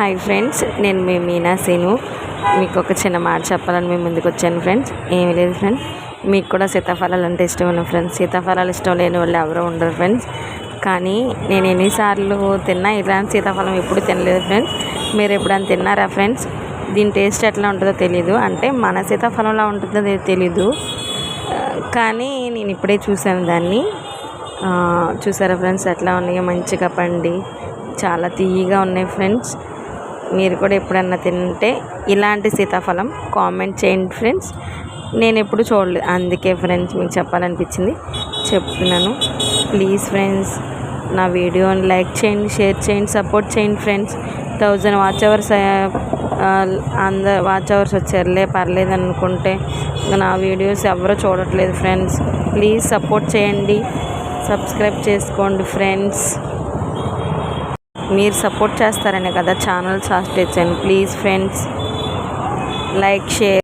Hi friends నేను మీ Meena scene. మీకు ఒక చిన్న మాట చెప్పాలని మీ ముందుకు వచ్చాను ఫ్రెండ్స్. ఏమీ లేదు ఫ్రెండ్స్. మీకు కూడా సీతాఫలాలు అంటే ఇష్టం ఉన్న ఫ్రెండ్స్. సీతాఫలాలు ఇష్టం లేని వాళ్ళు ఎవరూ ఉండరు ఫ్రెండ్స్. కానీ నేను ఎన్నిసార్లు తిన్నా ఇలాంటి సీతాఫలం ఎప్పుడు తినలేదు ఫ్రెండ్స్. మీరు ఎప్పుడైనా తిన్నారా ఫ్రెండ్స్? దీని టేస్ట్ ఎట్లా ఉంటుందో తెలీదు. అంటే మన సీతాఫలంలా ఉంటుందో తెలీదు. కానీ నేను ఇప్పుడే చూశాను దాన్ని. చూసారా ఫ్రెండ్స్? ఎట్లా ఉన్నాయో మంచిగా పండి. చాలా తీయగా ఉన్నాయి ఫ్రెండ్స్. మీరు కూడా ఎప్పుడన్నా తింటే ఇలాంటి సీతాఫలం కామెంట్ చేయండి ఫ్రెండ్స్. నేను ఎప్పుడు చూడలేదు అందుకే ఫ్రెండ్స్ మీకు చెప్పాలనిపించింది. చెప్తున్నాను. ప్లీజ్ ఫ్రెండ్స్ నా వీడియోని లైక్ చేయండి షేర్ చేయండి సపోర్ట్ చేయండి ఫ్రెండ్స్. థౌజండ్ వాచ్ అవర్స్ అంద వాచ్ అవర్స్ వచ్చారులే పర్లేదు అనుకుంటే నా వీడియోస్ ఎవరు చూడట్లేదు ఫ్రెండ్స్. ప్లీజ్ సపోర్ట్ చేయండి సబ్స్క్రైబ్ చేసుకోండి ఫ్రెండ్స్. మీరు సపోర్ట్ చేస్తారనే కదా channel start please friends like share